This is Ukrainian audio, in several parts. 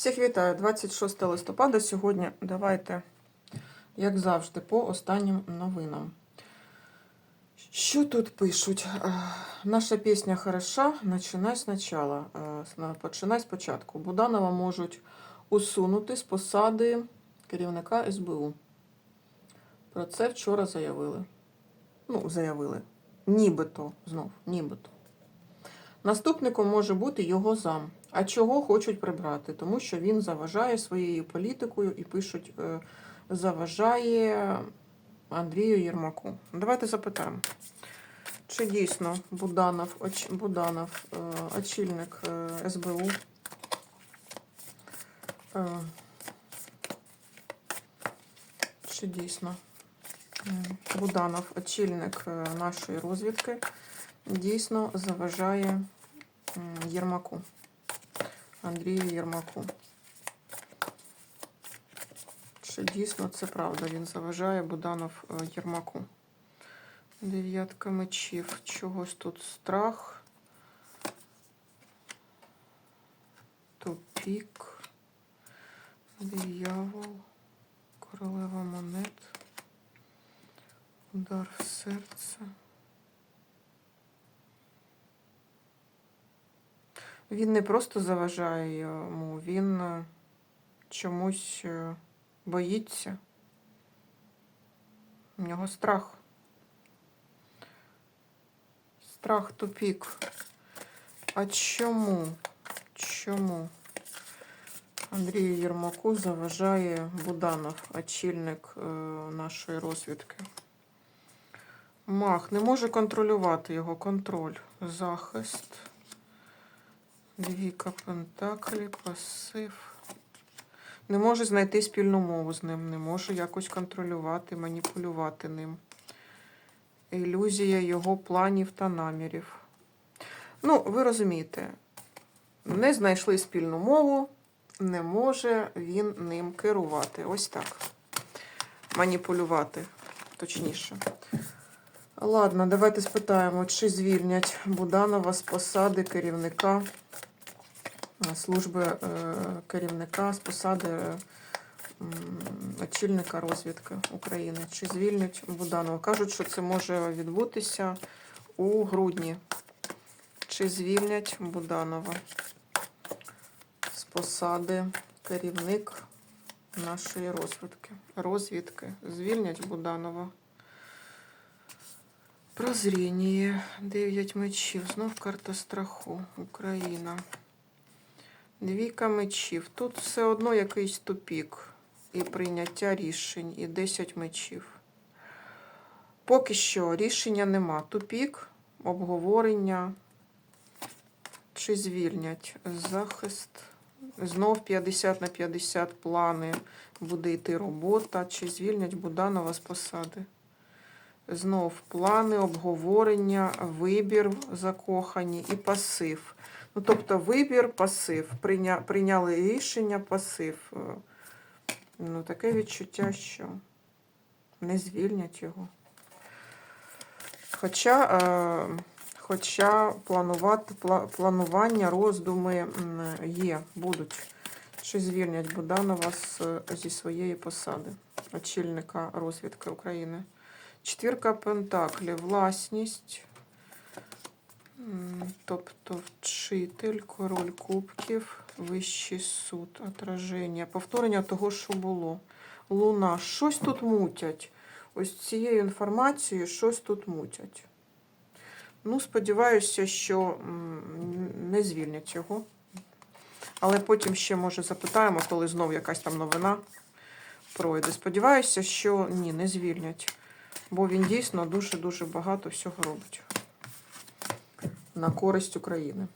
Всіх вітаю, 26 листопада. Сьогодні давайте, як завжди, по останнім новинам. Що тут пишуть? Е, Наша пісня хороша, начинай спочатку. Е, Починай спочатку. Буданова можуть усунути з посади керівника СБУ. Про це вчора заявили. Ну, заявили. Нібито, знов, нібито. Наступником може бути його зам. А чого хочуть прибрати? Тому що він заважає своєю політикою і пишуть, е, заважає Андрію Єрмаку. Давайте запитаємо, чи дійсно Буданов, Буданов очільник СБУ. Чи дійсно Буданов, очільник нашої розвідки, дійсно заважає Єрмаку. Андрію Єрмаку. Чи дійсно це правда? Він заважає Буданов е, Єрмаку. Дев'ятка мечів. Чогось тут страх. Тупік. Диявол. Королева монет. Удар в серце. Він не просто заважає йому, він е, чомусь е, боїться. У нього страх. Страх тупік. А чому? Чому Андрію Єрмаку заважає Буданов, очільник е, нашої розвідки? Мах не може контролювати його контроль. Захист. Двійка Пентаклі, пасив. Не може знайти спільну мову з ним, не може якось контролювати, маніпулювати ним. Ілюзія його планів та намірів. Ну, ви розумієте, не знайшли спільну мову, не може він ним керувати. Ось так. Маніпулювати, точніше. Ладно, давайте спитаємо, чи звільнять Буданова з посади керівника служби е, керівника з посади е, очільника розвідки України. Чи звільнять Буданова? Кажуть, що це може відбутися у грудні. Чи звільнять Буданова з посади керівник нашої розвідки? Розвідки. Звільнять Буданова. Прозріння. Дев'ять мечів. Знов карта страху. Україна. Двійка мечів. Тут все одно якийсь тупік. І прийняття рішень. І 10 мечів. Поки що рішення нема. Тупік, обговорення. Чи звільнять захист? Знов 50 на 50 плани. Буде йти робота. Чи звільнять Буданова з посади? Знов плани, обговорення, вибір закохані і пасив. Ну, тобто вибір, пасив. Прийня, прийняли рішення, пасив. Е, Ну, таке відчуття, що не звільнять його. Хоча, е, хоча планувати, пла, планування, роздуми є, будуть. Чи звільнять Буданова зі своєї посади, очільника розвідки України. Четвірка Пентаклів, власність, тобто вчитель, король кубків, вищий суд, отраження, повторення того, що було. Луна, щось тут мутять. Ось цією інформацією щось тут мутять. Ну, сподіваюся, що не звільнять його. Але потім ще, може, запитаємо, коли знов якась там новина пройде. Сподіваюся, що ні, не звільнять. Бо він дійсно дуже-дуже багато всього робить на користь України.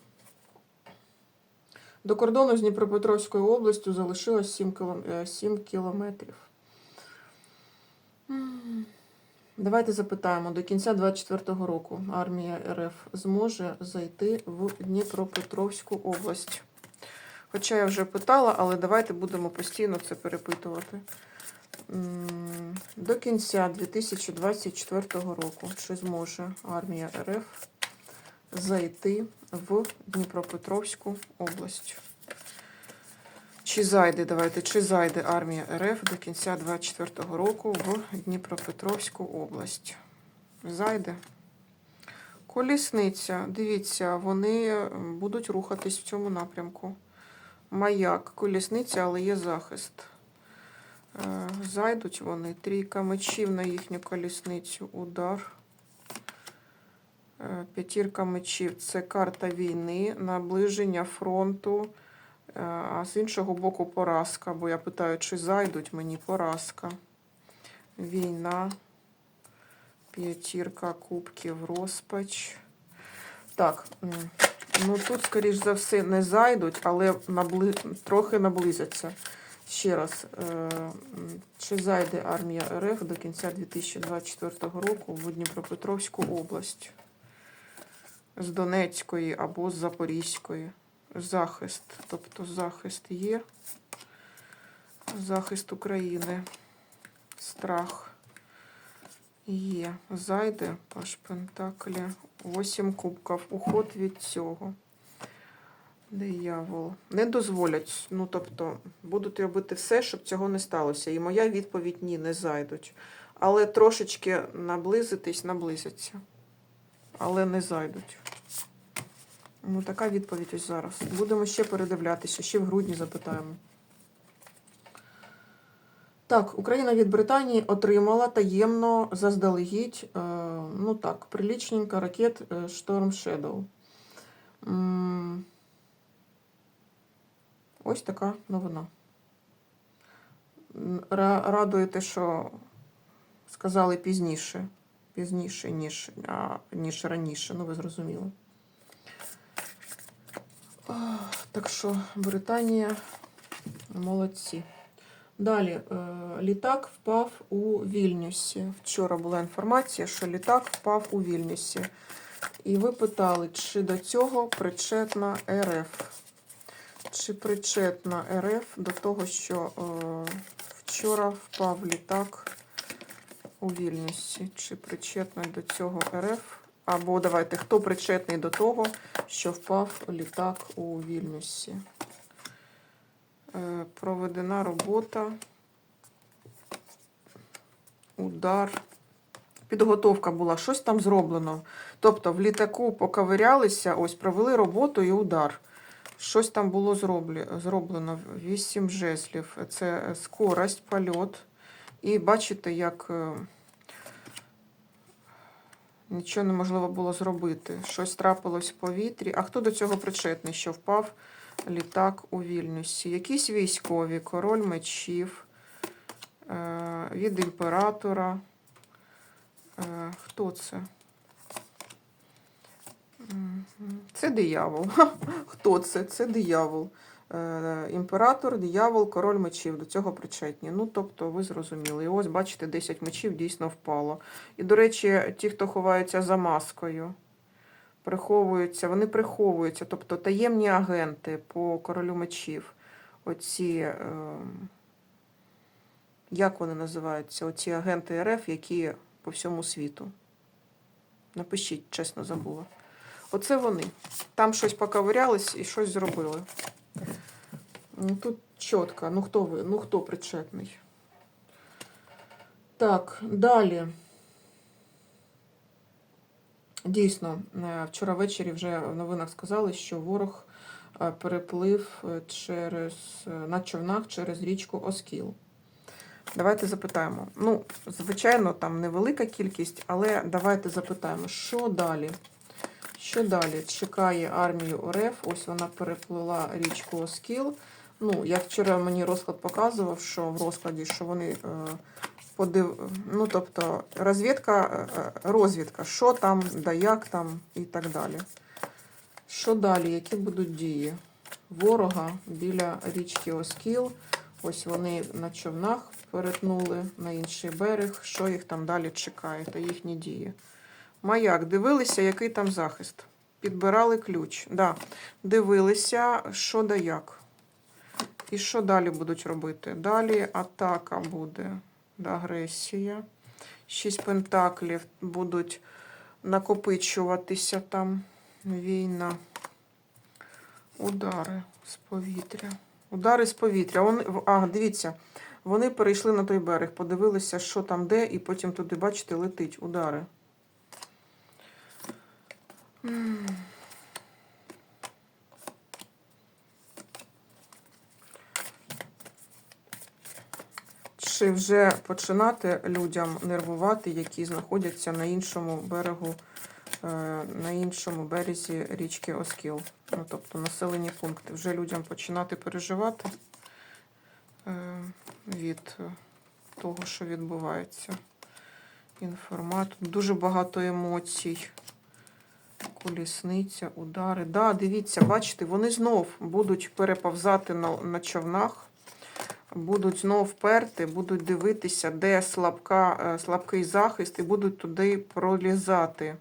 До кордону з Дніпропетровською областю залишилось 7, кілом... е, 7 кілометрів. Давайте запитаємо, до кінця 24-го року армія РФ зможе зайти в Дніпропетровську область. Хоча я вже питала, але давайте будемо постійно це перепитувати. До кінця 2024 року чи зможе армія РФ зайти в Дніпропетровську область? Чи зайде, давайте, чи зайде армія РФ до кінця 24-го року в Дніпропетровську область? Зайде. Колісниця. Дивіться, вони е, будуть рухатись в цьому напрямку. Маяк, колісниця, але є захист. Е, Зайдуть вони. Трійка мечів на їхню колісницю. Удар. Е, П'ятірка мечів це карта війни, наближення фронту. Е, А з іншого боку поразка. Бо я питаю, чи зайдуть мені поразка. Війна. П'ятірка кубків, розпач. Так, ну тут, скоріш за все, не зайдуть, але набли... трохи наблизяться. Ще раз, е, чи зайде армія РФ до кінця 2024 року в Дніпропетровську область з Донецької або з Запорізької. Захист, тобто захист є. Захист України. Страх. Є. Зайде, паш Пентаклі. Восім кубків. Уход від цього. Диявол. Не дозволять. Ну, тобто, будуть робити все, щоб цього не сталося. І моя відповідь ні, не зайдуть. Але трошечки наблизитись, наблизяться. Але не зайдуть. Ну, така відповідь ось зараз. Будемо ще передивлятися, ще в грудні запитаємо. Так, Україна від Британії отримала таємно заздалегідь, е, ну так, прилічненько ракет е, Storm Shadow. Ось така новина. Радує те, що сказали пізніше. Пізніше, ніж, а, ніж раніше, ну ви зрозуміли. Так що Британія молодці. Далі, е, літак впав у Вільнюсі. Вчора була інформація, що літак впав у Вільнюсі. І ви питали, чи до цього причетна РФ. Чи причетна РФ до того, що е, вчора впав літак у Вільнюсі? Чи причетна до цього РФ? Або давайте, хто причетний до того, що впав літак у Вільнюсі? Е, Проведена робота. Удар. Підготовка була, щось там зроблено. Тобто в літаку поковирялися, ось провели роботу і удар. Щось там було зроблено. Вісім жезлів. Це скорость, польот. І бачите, як е, нічого неможливо було зробити. Щось трапилось в повітрі. А хто до цього причетний, що впав літак у Вільнюсі? Якісь військові, король мечів, е, від імператора. Е, Хто це? Це диявол. Хто це? Це диявол. Е, Імператор, диявол, король мечів. До цього причетні. Ну, тобто, ви зрозуміли. І ось, бачите, 10 мечів дійсно впало. І, до речі, ті, хто ховаються за маскою, приховуються, вони приховуються. Тобто таємні агенти по королю мечів. Оці. Е, як вони називаються? Оці агенти РФ, які по всьому світу. Напишіть, чесно забула. Оце вони. Там щось поковирялись і щось зробили. Ну, Тут чітко. Ну хто ви? Ну хто причетний? Так, далі. Дійсно, е, вчора ввечері вже в новинах сказали, що ворог е, переплив е, через, на човнах через річку Оскіл. Давайте запитаємо. Ну, звичайно, там невелика кількість, але давайте запитаємо, що далі? Що далі? Чекає армію ОРФ. Ось вона переплила річку Оскіл. Ну, як вчора мені розклад показував, що в розкладі, що вони е, подив... ну, тобто, розвідка, е, е, розвідка, що там, да як там і так далі. Що далі? Які будуть дії? Ворога біля річки Оскіл. Ось вони на човнах перетнули на інший берег. Що їх там далі чекає та їхні дії? Маяк, дивилися, який там захист. Підбирали ключ. Да. Дивилися, що да як. І що далі будуть робити? Далі атака буде. Агресія. Шість пентаклів будуть накопичуватися там. Війна. Удари з повітря. Удари з повітря. Вони, а, дивіться, вони перейшли на той берег, подивилися, що там де, і потім туди, бачите, летить удари. Чи вже починати людям нервувати, які знаходяться на іншому берегу, е, на іншому березі річки Оскіл? Ну, тобто населені пункти. Вже людям починати переживати е, від того, що відбувається. Інформат. Дуже багато емоцій. Колісниця, удари. Да, дивіться, бачите, вони знов будуть переповзати на, на човнах, будуть знов перти, будуть дивитися, де слабка, е, слабкий захист, і будуть туди пролізати.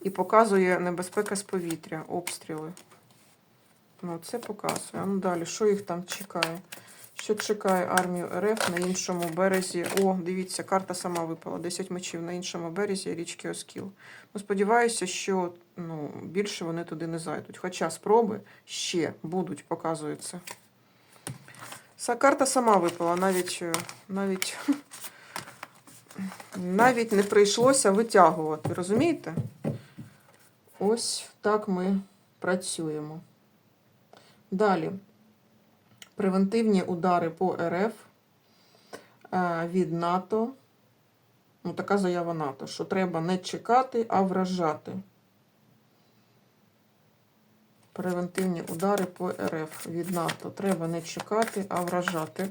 І показує небезпека з повітря, обстріли. Ну, це показує. А ну далі, що їх там чекає? Що чекає армію РФ на іншому березі? О, дивіться, карта сама випала. 10 мечів на іншому березі річки Оскіл. Ну, сподіваюся, що ну, більше вони туди не зайдуть. Хоча спроби ще будуть, показується. Ця карта сама випала, навіть, е, навіть, навіть не прийшлося витягувати. Розумієте? Ось так ми працюємо. Далі. Превентивні удари по РФ е, від НАТО. Ну, така заява НАТО, що треба не чекати, а вражати. Превентивні удари по РФ від НАТО. Треба не чекати, а вражати.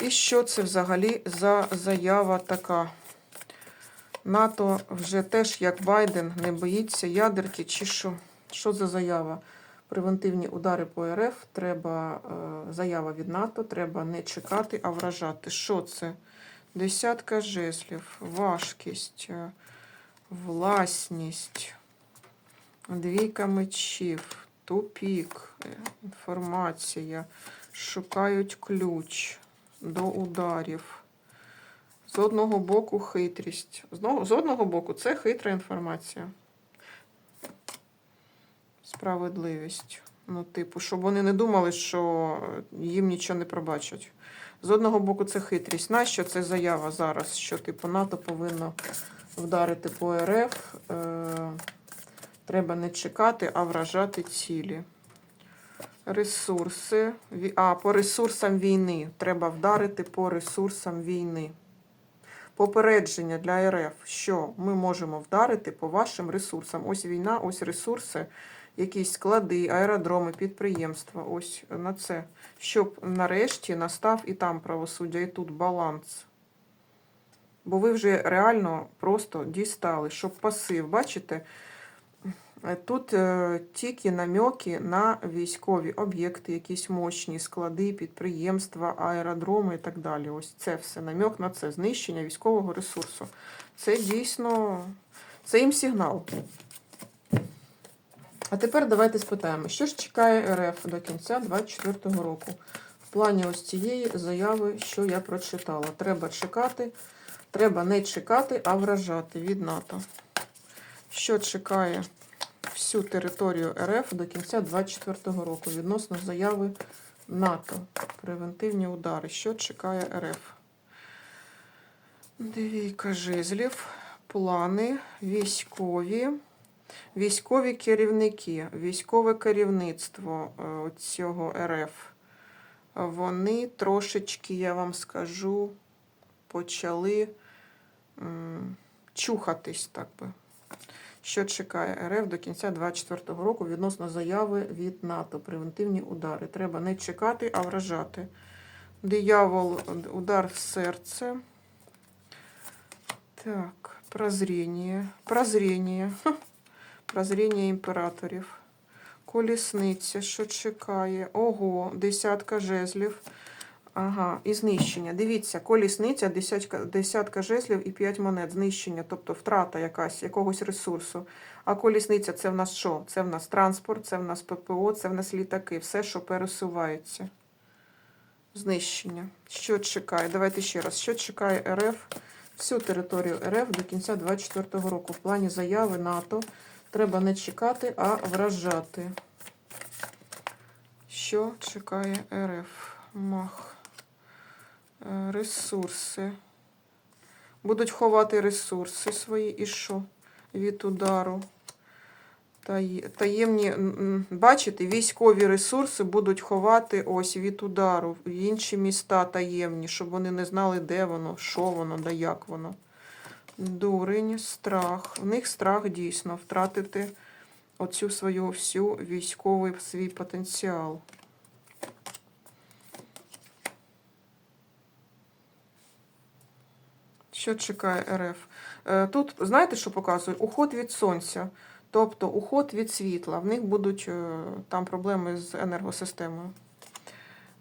І що це взагалі за заява така? НАТО вже теж, як Байден, не боїться ядерки, чи що? Що за заява? Превентивні удари по РФ, треба е, заява від НАТО, треба не чекати, а вражати. Що це? Десятка жезлів, важкість, е, власність, двійка мечів, тупік, е, інформація, шукають ключ до ударів. З одного боку хитрість. З одного, боку це хитра інформація. Справедливість. Ну, типу, щоб вони не думали, що їм нічого не пробачать. З одного боку, це хитрість. Нащо це заява зараз? Що типу НАТО повинно вдарити по РФ? Е, треба не чекати, а вражати цілі. Ресурси. А, по ресурсам війни. Треба вдарити по ресурсам війни. Попередження для РФ, що ми можемо вдарити по вашим ресурсам. Ось війна, ось ресурси, якісь склади, аеродроми, підприємства. Ось на це. Щоб нарешті настав і там правосуддя, і тут баланс. Бо ви вже реально просто дістали, щоб пасив. Бачите? Е, Тут е, тільки намеки на військові об'єкти, якісь мощні склади, підприємства, аеродроми і так далі. Ось це все намек на це знищення військового ресурсу. Це дійсно це їм сигнал. А тепер давайте спитаємо, що ж чекає РФ до кінця 2024 року. В плані ось цієї заяви, що я прочитала. Треба чекати, треба не чекати, а вражати від НАТО. Що чекає всю територію РФ до кінця 2024 року відносно заяви НАТО. Превентивні удари. Що чекає РФ? Двійка жезлів, плани, військові, військові керівники, військове керівництво е, цього РФ. Вони трошечки, я вам скажу, почали чухатись, так би. Що чекає РФ до кінця 2024 року відносно заяви від НАТО? Превентивні удари. Треба не чекати, а вражати. Диявол, удар в серце. Так, прозріння. Прозріння. Прозріння імператорів. Колісниця, що чекає. Ого, десятка жезлів. Ага, і знищення. Дивіться, колісниця, десятка, десятка жезлів і 5 монет. Знищення, тобто втрата якась, якогось ресурсу. А колісниця це в нас що? Це в нас транспорт, це в нас ППО, це в нас літаки, все, що пересувається. Знищення. Що чекає? Давайте ще раз. Що чекає РФ? Всю територію РФ до кінця 2024 року. В плані заяви НАТО треба не чекати, а вражати. Що чекає РФ? Мах. Е, Ресурси. Будуть ховати ресурси свої і що? Від удару. Таємні, бачите, військові ресурси будуть ховати ось від удару в інші міста таємні, щоб вони не знали, де воно, що воно, да як воно. Дурень, страх. В них страх дійсно втратити оцю свою всю військовий свій потенціал. Що чекає РФ? Е, Тут знаєте, що показує? Уход від сонця, тобто уход від світла. В них будуть е, там проблеми з енергосистемою.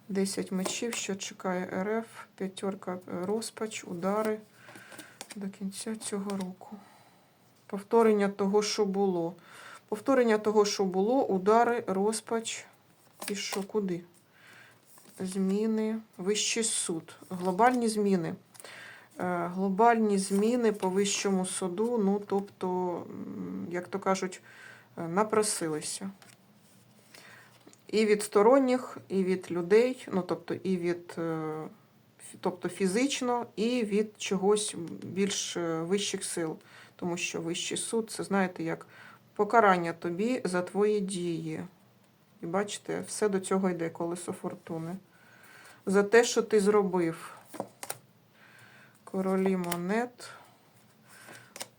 10 мечів, що чекає РФ, п'ятерка е, розпач, удари до кінця цього року. Повторення того, що було. Повторення того, що було, удари, розпач. І що, куди? Зміни, вищий суд, глобальні зміни. Е, Глобальні зміни по вищому суду, ну, тобто, як то кажуть, е, напросилися. І від сторонніх, і від людей, ну, тобто, і від, е, тобто фізично, і від чогось більш вищих сил. Тому що вищий суд це, знаєте, як покарання тобі за твої дії. І бачите, все до цього йде колесо фортуни. За те, що ти зробив. Королі монет.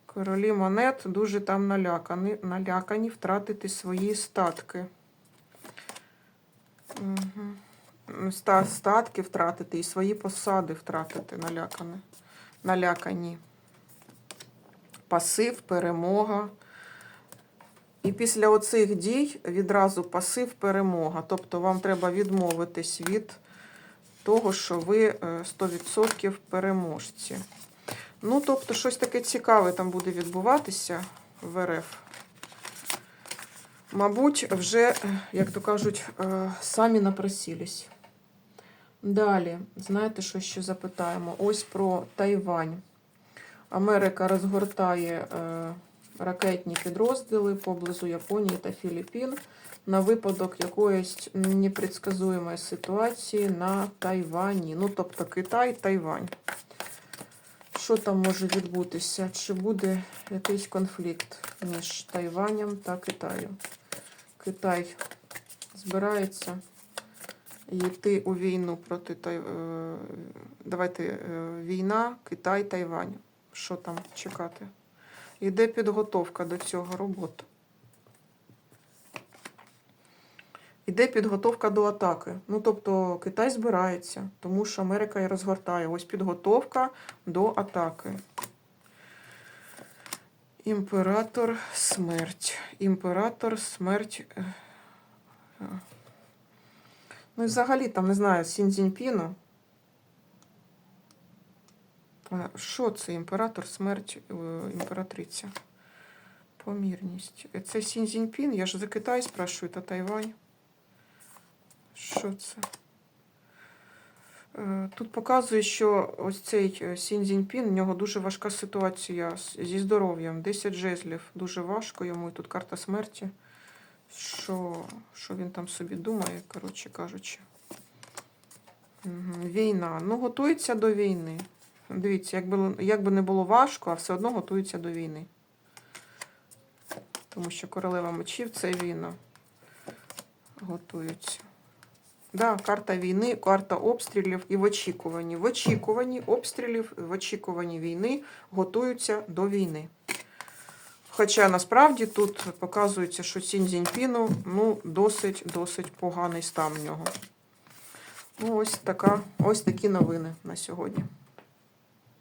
Королі монет дуже там налякані, налякані втратити свої статки. Угу. Статки втратити і свої посади втратити налякані. налякані. Пасив, перемога. І після оцих дій відразу пасив, перемога. Тобто вам треба відмовитись від того, що ви е, 100% переможці. Ну, тобто, щось таке цікаве там буде відбуватися в РФ. Мабуть, вже, е, як то кажуть, е, самі напросились. Далі, знаєте, що ще запитаємо? Ось про Тайвань. Америка розгортає е, ракетні підрозділи поблизу Японії та Філіппін на випадок якоїсь непредсказуємої ситуації на Тайвані. Ну, тобто Китай, Тайвань. Що там може відбутися? Чи буде якийсь конфлікт між Тайванем та Китаєм? Китай збирається йти у війну проти Тай... е, Давайте е, війна, Китай, Тайвань. Що там чекати? Йде підготовка до цього роботи. Іде підготовка до атаки. Ну, тобто Китай збирається, тому що Америка і розгортає. Ось підготовка до атаки. Імператор смерть. Імператор смерть. е, е. Ну і взагалі там, не знаю, Сіндзіньпіну. Що це імператор смерть е, імператриця? Помірність. Це Сін Цзіньпін? Я ж за Китай спрашиваю, та Тайвань. Що це? Е, Тут показує, що ось цей е, Сін Цзіньпін, в нього дуже важка ситуація зі здоров'ям. 10 жезлів. Дуже важко йому. І тут карта смерті. Що, що він там собі думає, коротше кажучи. Мгм, Війна. Ну, готується до війни. Дивіться, якби, якби не було важко, а все одно готується до війни. Тому що королева мечів це війна. Готується. Да, карта війни, карта обстрілів і в очікуванні. В очікуванні обстрілів, в очікуванні війни готуються до війни. Хоча насправді тут показується, що Сінь Зіньпіну ну, досить досить поганий стан в нього. Ну, ось така, ось такі новини на сьогодні.